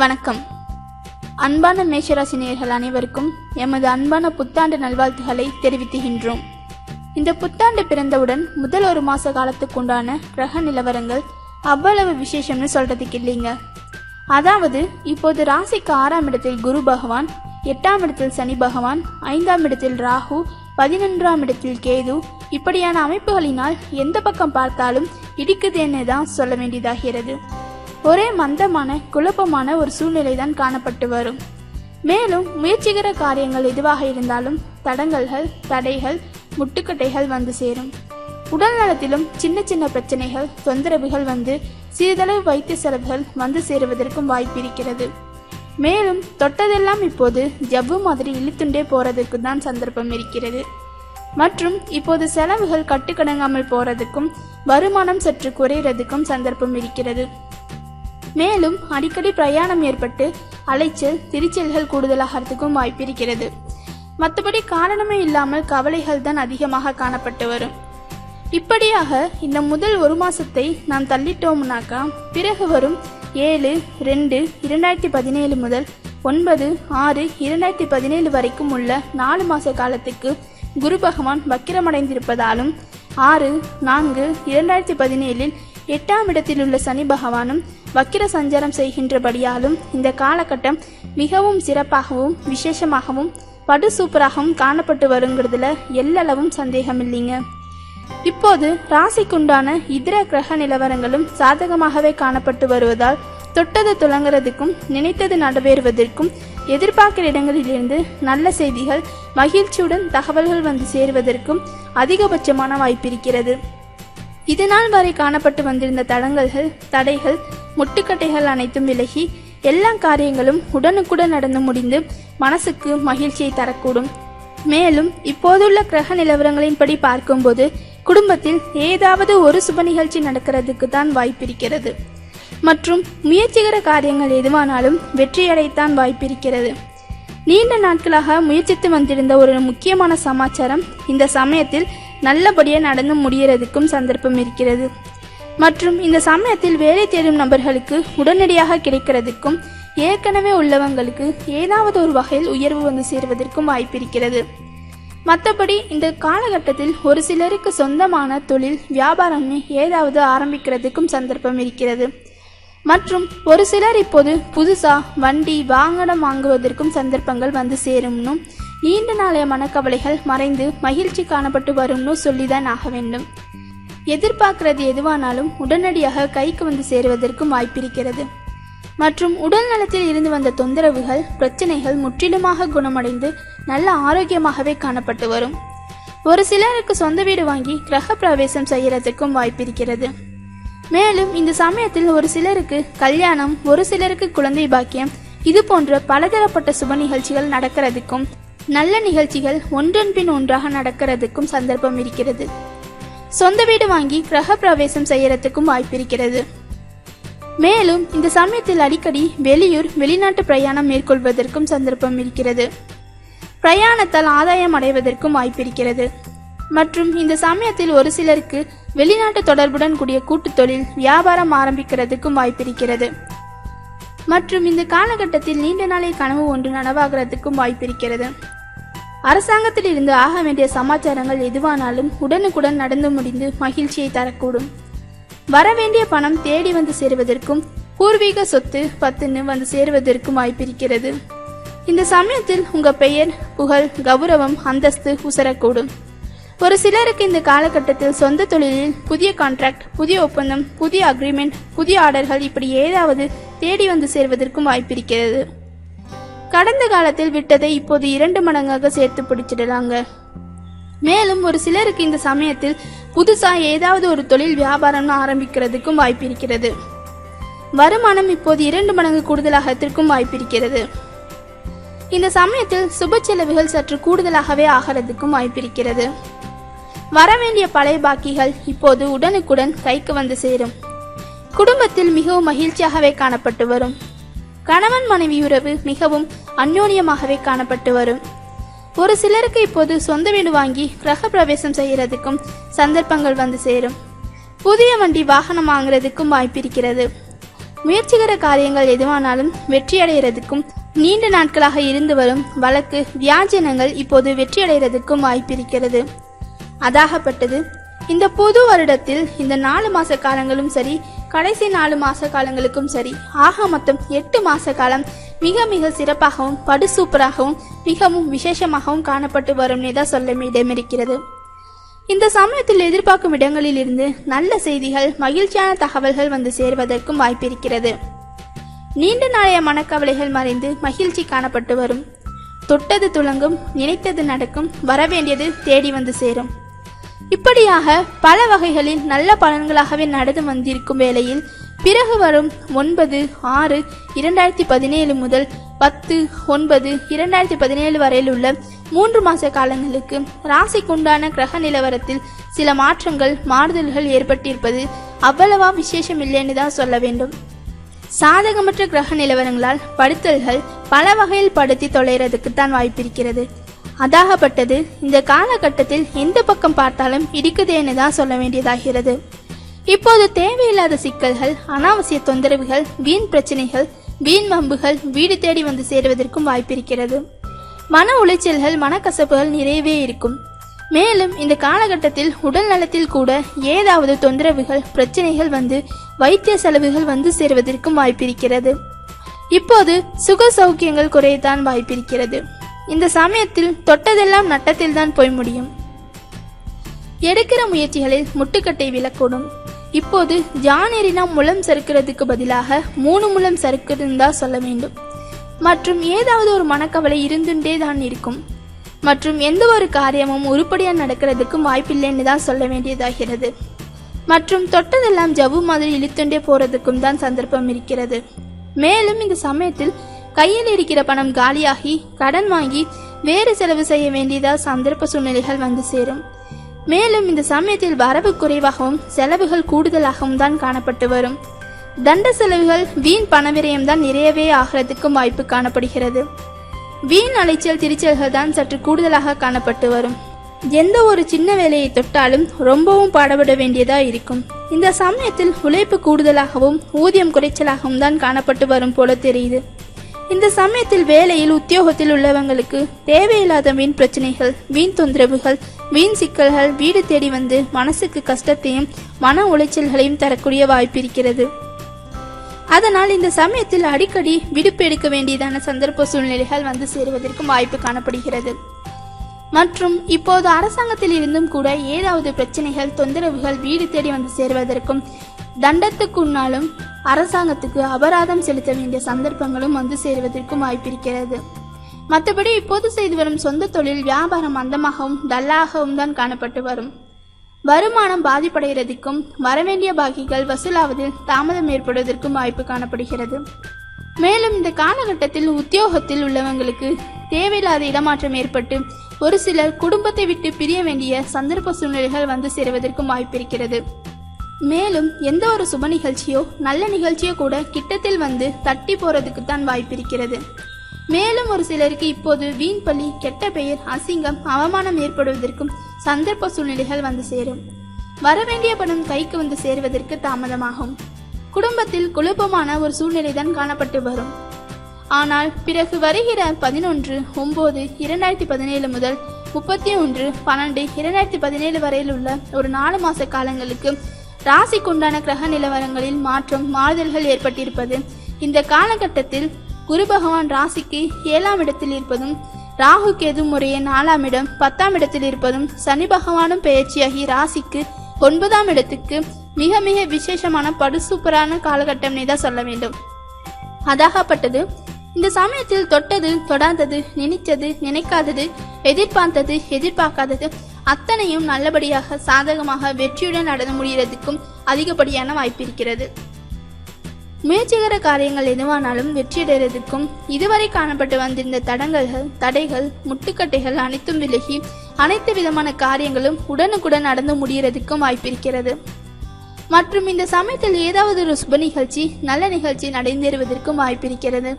வணக்கம். அன்பான மேஷராசினியர்கள் அனைவருக்கும் எமது அன்பான புத்தாண்டு நல்வாழ்த்துக்களை தெரிவித்துகின்றோம். இந்த புத்தாண்டு பிறந்தவுடன் முதல் ஒரு மாத காலத்துக்கு உண்டான கிரக நிலவரங்கள் அவ்வளவு விசேஷம்னு சொல்றதுக்கு இல்லைங்க. அதாவது இப்போது ராசிக்கு ஆறாம் இடத்தில் குரு பகவான் எட்டாம் இடத்தில் சனி பகவான் ஐந்தாம் இடத்தில் ராகு பதினொன்றாம் இடத்தில் கேது இப்படியான அமைப்புகளினால் எந்த பக்கம் பார்த்தாலும் இடிக்குதுன்னு தான் சொல்ல வேண்டியதாகிறது. ஒரே மந்தமான குழப்பமான ஒரு சூழ்நிலை தான் காணப்பட்டு வரும். மேலும் முயற்சிகர காரியங்கள் எதுவாக இருந்தாலும் தடங்கல்கள் தடைகள் முட்டுக்கட்டைகள் வந்து சேரும். உடல் நலத்திலும் சின்ன சின்ன பிரச்சனைகள் தொந்தரவுகள் வந்து சிறிதளவு வைத்திய செலவுகள் வந்து சேருவதற்கும் வாய்ப்பு இருக்கிறது. மேலும் தொட்டதெல்லாம் இப்போது ஜவ்வு மாதிரி இழுத்துண்டே போறதுக்கு தான் சந்தர்ப்பம் இருக்கிறது. மற்றும் இப்போது செலவுகள் கட்டுக்கடங்காமல் போறதுக்கும் வருமானம் சற்று குறையிறதுக்கும் சந்தர்ப்பம் இருக்கிறது. மேலும் அடிக்கடி பிரயாணம் ஏற்பட்டு அலைச்சல் திரிச்சல்கள் கூடுதலாகிறதுக்கும் வாய்ப்பிருக்கிறது. மற்றபடி காரணமே இல்லாமல் கவலைகள் தான் அதிகமாக காணப்பட்டு வரும். இப்படியாக இந்த முதல் ஒரு மாசத்தை நாம் தள்ளிட்டோம்னாக்கா பிறகு வரும் ஏழு ரெண்டு இரண்டாயிரத்தி பதினேழு முதல் ஒன்பது ஆறு இரண்டாயிரத்தி பதினேழு வரைக்கும் உள்ள நாலு மாத காலத்துக்கு குரு பகவான் வக்கிரமடைந்திருப்பதாலும் ஆறு நான்கு இரண்டாயிரத்தி பதினேழில் எட்டாம் இடத்தில் உள்ள சனி பகவானும் வக்கிர சஞ்சாரம் செய்கின்றபடியாலும் இந்த காலகட்டம் மிகவும் சிறப்பாகவும் விசேஷமாகவும் படு சூப்பராகவும் காணப்பட்டு வருங்கிறதுல எல்லளவும் சந்தேகம் இல்லைங்க இப்போது ராசிக்குண்டான இதர கிரக நிலவரங்களும் சாதகமாகவே காணப்பட்டு வருவதால் தொட்டது துலங்குறதுக்கும் நினைத்தது நடைபெறுவதற்கும் எதிர்பார்க்கிற இடங்களிலிருந்து நல்ல செய்திகள் மகிழ்ச்சியுடன் தகவல்கள் வந்து சேருவதற்கும் அதிகபட்சமான வாய்ப்பிருக்கிறது இதுநாள் வரை காணப்பட்டு வந்திருந்த தடங்கல்கள் தடைகள் முட்டுக்கட்டைகள் அனைத்தும் விலகி எல்லா காரியங்களும் உடனுக்குடன் நடந்து முடிந்து மனசுக்கு மகிழ்ச்சியை தரக்கூடும். மேலும் இப்போதுள்ள கிரக நிலவரங்களின்படி பார்க்கும்போது குடும்பத்தில் ஏதாவது ஒரு சுப நிகழ்ச்சி நடக்கிறதுக்கு தான் வாய்ப்பிருக்கிறது. மற்றும் முயற்சிகர காரியங்கள் எதுவானாலும் வெற்றியடைத்தான் வாய்ப்பிருக்கிறது. நீண்ட நாட்களாக முயற்சித்து வந்திருந்த ஒரு முக்கியமான சமாச்சாரம் இந்த சமயத்தில் நல்லபடியாக நடந்து முடியறதுக்கும் சந்தர்ப்பம் இருக்கிறது. மற்றும் இந்த சமயத்தில் வேலை தேடும் நபர்களுக்கு உடனடியாக கிடைக்கிறதுக்கும் ஏற்கனவே உள்ளவங்களுக்கு ஏதாவது ஒரு வகையில் உயர்வு வந்து சேருவதற்கும் வாய்ப்பிருக்கிறது மற்றபடி இந்த காலகட்டத்தில் ஒரு சிலருக்கு சொந்தமான தொழில் வியாபாரமே ஏதாவது ஆரம்பிக்கிறதுக்கும் சந்தர்ப்பம் இருக்கிறது. மற்றும் ஒரு சிலர் இப்போது புதுசாக வண்டி வாகனம் வாங்குவதற்கும் சந்தர்ப்பங்கள் வந்து சேரும்னும் நீண்ட நாளைய மனக்கவலைகள் மறைந்து மகிழ்ச்சி காணப்பட்டு வரும்னு சொல்லிதான் ஆக வேண்டும். எதிர்பார்க்கிறது எதுவானாலும் உடனடியாக கைக்கு வந்து சேருவதற்கும் வாய்ப்பிருக்கிறது. மற்றும் உடல் நலத்தில் இருந்து வந்த தொந்தரவுகள் பிரச்சனைகள் முற்றிலுமாக குணமடைந்து நல்ல ஆரோக்கியமாகவே காணப்பட்டு வரும். ஒரு சிலருக்கு சொந்த வீடு வாங்கி கிரக பிரவேசம் செய்யறதுக்கும் வாய்ப்பிருக்கிறது. மேலும் இந்த சமயத்தில் ஒரு சிலருக்கு கல்யாணம் ஒரு சிலருக்கு குழந்தை பாக்கியம் இது போன்ற பலதரப்பட்ட சுப நிகழ்ச்சிகள் நடக்கிறதுக்கும் நல்ல நிகழ்ச்சிகள் ஒன்றன் பின் ஒன்றாக நடக்கிறதுக்கும் சந்தர்ப்பம் இருக்கிறது. சொந்த வீடு வாங்கி கிரக பிரவேசம் செய்யறதுக்கும் வாய்ப்பிருக்கிறது மேலும் இந்த சமயத்தில் அடிக்கடி வெளியூர் வெளிநாட்டு பிரயாணம் மேற்கொள்வதற்கும் சந்தர்ப்பம் இருக்கிறது. பிரயாணத்தால் ஆதாயம் அடைவதற்கும் வாய்ப்பிருக்கிறது மற்றும் இந்த சமயத்தில் ஒரு சிலருக்கு வெளிநாட்டு தொடர்புடன் கூடிய கூட்டு தொழில் வியாபாரம் ஆரம்பிக்கிறதுக்கும் வாய்ப்பிருக்கிறது மற்றும் இந்த காலகட்டத்தில் நீண்ட நாளை கனவு ஒன்று நனவாகிறதுக்கும் வாய்ப்பிருக்கிறது அரசாங்கத்தில் இருந்து ஆக வேண்டிய சமாச்சாரங்கள் எதுவானாலும் உடனுக்குடன் நடந்து முடிந்து மகிழ்ச்சியை தரக்கூடும். வரவேண்டிய பணம் தேடி வந்து சேருவதற்கும் பூர்வீக சொத்து பத்துன்னு வந்து சேருவதற்கும் வாய்ப்பிருக்கிறது. இந்த சமயத்தில் உங்க பெயர் புகழ் கௌரவம் அந்தஸ்து உசரக்கூடும். ஒரு சிலருக்கு இந்த காலகட்டத்தில் சொந்த தொழிலில் புதிய கான்ட்ராக்ட் புதிய ஒப்பந்தம் புதிய அக்ரிமெண்ட் புதிய ஆர்டர்கள் இப்படி ஏதாவது தேடி வந்து சேர்வதற்கும் வாய்ப்பிருக்கிறது. கடந்த காலத்தில் விட்டதை இப்போது இரண்டு மடங்காக சேர்த்து பிடிச்சிடலாங்க. மேலும் ஒரு சிலருக்கு இந்த சமயத்தில் புதுசா ஏதாவது ஒரு தொழில் வியாபாரம்னு ஆரம்பிக்கிறதுக்கும் வாய்ப்பிருக்கிறது. வருமானம் இப்போது இரண்டு மடங்கு கூடுதலாகத்திற்கும் வாய்ப்பிருக்கிறது. இந்த சமயத்தில் சுப செலவுகள் சற்று கூடுதலாகவே ஆகிறதுக்கும் வாய்ப்பிருக்கிறது. வரவேண்டிய பழைய பாக்கிகள் இப்போது உடனுக்குடன் கைக்கு வந்து சேரும். குடும்பத்தில் மிகவும் மகிழ்ச்சியாகவே காணப்பட்டு வரும். கணவன் மனைவி உறவு மிகவும் அந்யோன்யமாகவே காணப்பட்டு வரும். ஒரு சிலருக்கு இப்போது சொந்த வீடு வாங்கி கிரக பிரவேசம் செய்யறதுக்கும் சந்தர்ப்பங்கள் வந்து சேரும். புதிய வண்டி வாகனம் வாங்குறதுக்கும் வாய்ப்பிருக்கிறது. முயற்சிகர காரியங்கள் எதுவானாலும் வெற்றியடைகிறதுக்கும் நீண்ட நாட்களாக இருந்து வரும் வழக்கு வியாஜனங்கள் இப்போது வெற்றியடைகிறதுக்கும் வாய்ப்பிருக்கிறது. அதாகப்பட்டது. இந்த புது வருடத்தில் இந்த நாலு மாச காலங்களும் சரி கடைசி நாலு மாச காலங்களுக்கும் சரி ஆக மொத்தம் எட்டு மாச காலம் மிக மிக சிறப்பாகவும் படு சூப்பராகவும் மிகவும் விசேஷமாகவும் காணப்பட்டு வரும் தான் சொல்ல இடமிருக்கிறது இந்த சமயத்தில் எதிர்பார்க்கும் இடங்களில் இருந்து நல்ல செய்திகள் மகிழ்ச்சியான தகவல்கள் வந்து சேர்வதற்கும் வாய்ப்பிருக்கிறது. நீண்ட நாளைய மனக்கவலைகள் மறைந்து மகிழ்ச்சி காணப்பட்டு வரும். தொட்டது துளங்கும் நினைத்தது நடக்கும் வரவேண்டியது தேடி வந்து சேரும். இப்படியாக பல வகைகளில் நல்ல பலன்களாகவே நடந்து வந்திருக்கும் வேளையில் பிறகு வரும் ஒன்பது ஆறு இரண்டாயிரத்தி பதினேழு முதல் பத்து ஒன்பது இரண்டாயிரத்தி பதினேழு வரையில் உள்ள மூன்று மாச காலங்களுக்கு ராசிக்குண்டான கிரக நிலவரத்தில் சில மாற்றங்கள் மாறுதல்கள் ஏற்பட்டிருப்பது அவ்வளவா விசேஷம் இல்லைன்னு தான் சொல்ல வேண்டும். சாதகமற்ற கிரக நிலவரங்களால் படுத்தல்கள் பல வகையில் படுத்தி தொலைறதுக்கு தான் வாய்ப்பிருக்கிறது. அதாகப்பட்டது. இந்த காலகட்டத்தில் எந்த பக்கம் பார்த்தாலும் இருக்குதேன்னு தான் சொல்ல வேண்டியதாகிறது. இப்போது தேவையில்லாத சிக்கல்கள் அனாவசிய தொந்தரவுகள் வீண் பிரச்சனைகள் வீண் வம்புகள் வீடு தேடி வந்து சேருவதற்கும் வாய்ப்பிருக்கிறது. மன உளைச்சல்கள் மனக்கசப்புகள் நிறையவே இருக்கும். மேலும் இந்த காலகட்டத்தில் உடல் நலத்தில் கூட ஏதாவது தொந்தரவுகள் பிரச்சனைகள் வந்து வைத்திய செலவுகள் வந்து சேருவதற்கும் வாய்ப்பிருக்கிறது. இப்போது சுக சௌக்கியங்கள் குறையத்தான் வாய்ப்பிருக்கிறது. இந்த சமயத்தில் தொட்டதெல்லாம் நட்டத்தில் தான் போய் முடியும். எடுக்கிற முயற்சிகளில் முட்டுக்கட்டை விழக்கூடும் இப்போது ஜானேரினா முலம் சறுக்கிறதுக்கு பதிலாக மூணு முலம் சறுக்குதுன்னு தான் சொல்ல வேண்டும். மற்றும் ஏதாவது ஒரு மனக்கவலை இருந்துட்டே தான் இருக்கும். மற்றும் எந்த ஒரு காரியமும் உருப்படியாக நடக்கிறதுக்கும் வாய்ப்பில்லைன்னு தான் சொல்ல வேண்டியதாகிறது. மற்றும் தொட்டதெல்லாம் ஜவ்வு மாதிரி இழுத்துண்டே போறதுக்கும் தான் சந்தர்ப்பம் இருக்கிறது. மேலும் இந்த சமயத்தில் கையில் இருக்கிற பணம் காலியாகி கடன் வாங்கி வேறு செலவு செய்ய வேண்டியதால் சந்தர்ப்ப சூழ்நிலைகள் வந்து சேரும். மேலும் இந்த சமயத்தில் வரவு குறைவாகவும் செலவுகள் கூடுதலாகவும் தான் காணப்பட்டு வரும். தண்ட செலவுகள் வீண் பணவிரயம் தான் நிறையவே ஆகிறதுக்கும் வாய்ப்பு காணப்படுகிறது. வீண் அலைச்சல் திரிச்சல்கள் தான் சற்று கூடுதலாக காணப்பட்டு வரும். எந்த ஒரு சின்ன வேலையை தொட்டாலும் ரொம்பவும் பாடுபட வேண்டியதா இருக்கும். இந்த சமயத்தில் உழைப்பு கூடுதலாகவும் ஊதியம் குறைச்சலாகவும் தான் காணப்பட்டு வரும் போல தெரியுது. இந்த சமயத்தில் வேலையில் உத்தியோகத்தில் உள்ளவங்களுக்கு தேவையில்லாத வீண் பிரச்சனைகள் வீண் தொந்தரவுகள் வீண் சிக்கல்கள் வீடு தேடி வந்து மனசுக்கு கஷ்டத்தையும் மன உளைச்சல்களையும் தரக்கூடிய வாய்ப்பு இருக்கிறது. அதனால் இந்த சமயத்தில் அடிக்கடி விடுப்பு எடுக்க வேண்டியதான சந்தர்ப்ப சூழ்நிலைகள் வந்து சேருவதற்கும் வாய்ப்பு காணப்படுகிறது. மற்றும் இப்போது அரசாங்கத்தில் இருந்தும் கூட ஏதாவது பிரச்சனைகள் தொந்தரவுகள் வீடு தேடி வந்து சேருவதற்கும் தண்டத்துக்குன்னாலும் அரசாங்கத்துக்கு அபராதம் செலுத்த வேண்டிய சந்தர்ப்பங்களும் வந்து சேருவதற்கும் வாய்ப்பிருக்கிறது. மற்றபடி இப்போது செய்து வரும் சொந்த தொழில் வியாபாரம் மந்தமாகவும் டல்லாகவும் தான் காணப்பட்டு வரும். வருமானம் பாதிப்படைகிறதுக்கும் வரவேண்டிய பாக்கிகள் வசூலாவதில் தாமதம் ஏற்படுவதற்கும் வாய்ப்பு காணப்படுகிறது. மேலும் இந்த காலகட்டத்தில் உத்தியோகத்தில் உள்ளவங்களுக்கு தேவையில்லாத இடமாற்றம் ஏற்பட்டு ஒரு சிலர் குடும்பத்தை விட்டு பிரிய வேண்டிய சந்தர்ப்ப சூழ்நிலைகள் வந்து சேருவதற்கும் வாய்ப்பிருக்கிறது. மேலும் எந்த ஒரு சுப நிகழ்ச்சியோ நல்ல நிகழ்ச்சியோ கூட கிட்டத்தில் வந்து தட்டி போறதுக்கு தான் வாய்ப்பிருக்கிறது. மேலும் ஒரு சிலருக்கு இப்போது வீண் பள்ளி கெட்ட பெயர் அசிங்கம் அவமானம் ஏற்படுவதற்கும் சந்தர்ப்ப சூழ்நிலைகள் வந்து சேரும். வரவேண்டிய பணம் கைக்கு வந்து சேருவதற்கு தாமதமாகும். குடும்பத்தில் குழப்பமான ஒரு சூழ்நிலை தான் காணப்பட்டு வரும். ஆனால் பிறகு வருகிற பதினொன்று ஒன்பது இரண்டாயிரத்தி பதினேழு முதல் முப்பத்தி ஒன்று பன்னெண்டு இரண்டாயிரத்தி பதினேழு வரையில் உள்ள ஒரு நாலு மாத காலங்களுக்கு ராசிக்குண்டான கிரக நிலவரங்களில் மாற்றம் மாறுதல்கள் ஏற்பட்டிருப்பது. இந்த காலகட்டத்தில் குரு பகவான் ராசிக்கு ஏழாம் இடத்தில் இருப்பதும் ராகு கேது முறையே நாலாம் இடம் பத்தாம் இடத்தில் இருப்பதும் சனி பகவானும் பெயர்ச்சியாகி ராசிக்கு ஒன்பதாம் இடத்துக்கு மிக மிக விசேஷமான படு சூப்பரான காலகட்டம்னே தான் சொல்ல வேண்டும். அதாகப்பட்டது இந்த சமயத்தில் தொட்டது தொடாதது நினைத்தது நினைக்காதது எதிர்பார்த்தது எதிர்பார்க்காதது அத்தனையும் நல்லபடியாக சாதகமாக வெற்றியுடன் நடந்து முடிகிறதுக்கும் அதிகப்படியான வாய்ப்பு இருக்கிறது. முயற்சிகர காரியங்கள் எதுவானாலும் வெற்றியடைறதுக்கும் இதுவரை காணப்பட்டு வந்திருந்த தடங்கல்கள் தடைகள் முட்டுக்கட்டைகள் அனைத்தும் விலகி அனைத்து விதமான காரியங்களும் உடனுக்குடன் நடந்து முடிகிறதுக்கும் வாய்ப்பிருக்கிறது மற்றும் இந்த சமயத்தில் ஏதாவது ஒரு சுப நிகழ்ச்சி நல்ல நிகழ்ச்சி நடைபெறுவதற்கும் வாய்ப்பிருக்கிறது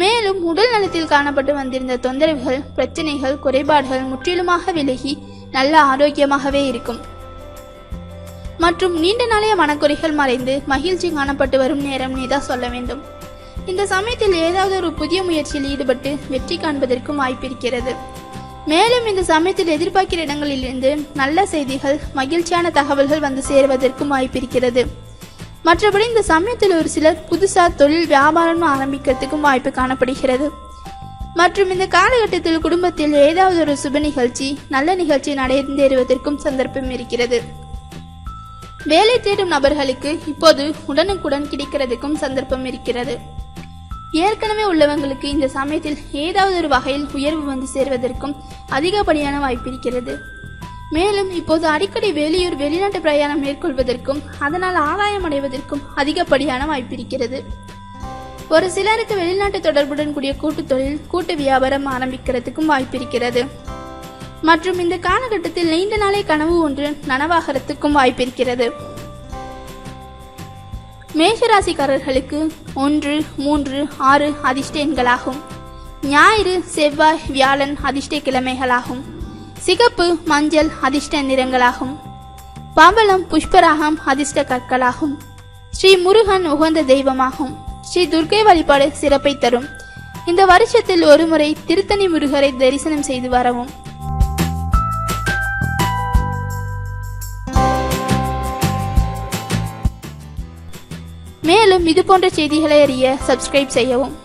மேலும் உடல் நலத்தில் காணப்பட்டு வந்திருந்த தொந்தரவுகள் பிரச்சனைகள் குறைபாடுகள் முற்றிலுமாக விலகி நல்ல ஆரோக்கியமாகவே இருக்கும். மற்றும் நீண்ட நாளைய மனக்குறைகள் மறைந்து மகிழ்ச்சி காணப்பட்டு வரும் நேரம் நீதான் சொல்ல வேண்டும். இந்த சமயத்தில் ஏதாவது ஒரு புதிய முயற்சியில் ஈடுபட்டு வெற்றி காண்பதற்கும் வாய்ப்பிருக்கிறது மேலும் இந்த சமயத்தில் எதிர்பார்க்கிற இடங்களிலிருந்து நல்ல செய்திகள் மகிழ்ச்சியான தகவல்கள் வந்து சேருவதற்கும் வாய்ப்பிருக்கிறது மற்றபடி இந்த சமயத்தில் ஒரு சிலர் புதுசாக தொழில் வியாபாரம் ஆரம்பிக்கிறதுக்கும் வாய்ப்பு காணப்படுகிறது. மற்றும் இந்த காலகட்டத்தில் குடும்பத்தில் ஏதாவது ஒரு சுப நிகழ்ச்சி நல்ல நிகழ்ச்சி நடந்தேறுவதற்கும் சந்தர்ப்பம் இருக்கிறது. வேலை தேடும் நபர்களுக்கு இப்போது உடனுக்குடன் கிடைக்கிறதுக்கும் சந்தர்ப்பம் இருக்கிறது. ஏற்கனவே உள்ளவங்களுக்கு இந்த சமயத்தில் ஏதாவது ஒரு வகையில் உயர்வு வந்து சேர்வதற்கும் அதிகப்படியான வாய்ப்பு இருக்கிறது. மேலும் இப்போது அடிக்கடி வெளியூர் வெளிநாட்டு பிரயாணம் மேற்கொள்வதற்கும் அதனால் ஆதாயம் அடைவதற்கும் அதிகப்படியான வாய்ப்பிருக்கிறது ஒரு சிலருக்கு வெளிநாட்டு தொடர்புடன் கூடிய கூட்டு தொழில் கூட்டு வியாபாரம் ஆரம்பிக்கிறதுக்கும் வாய்ப்பிருக்கிறது மற்றும் இந்த காலகட்டத்தில் நீண்ட நாளே கனவு ஒன்று நனவாகிறதுக்கும் வாய்ப்பிருக்கிறது மேஷராசிக்காரர்களுக்கு ஒன்று மூன்று ஆறு அதிர்ஷ்ட எண்களாகும் ஞாயிறு செவ்வாய் வியாழன் அதிர்ஷ்ட கிழமைகளாகும் சிகப்பு மஞ்சள் அதிர்ஷ்ட நிறங்களாகும். பவளம் புஷ்பராகம் அதிர்ஷ்ட கற்களாகும். ஸ்ரீ முருகன் உகந்த தெய்வமாகும். ஸ்ரீ துர்க்கை வழிபாடு சிறப்பை தரும். இந்த வருஷத்தில் ஒருமுறை திருத்தணி முருகரை தரிசனம் செய்து வரவும். மேலும் இது போன்ற செய்திகளை அறிய சப்ஸ்கிரைப் செய்யவும்.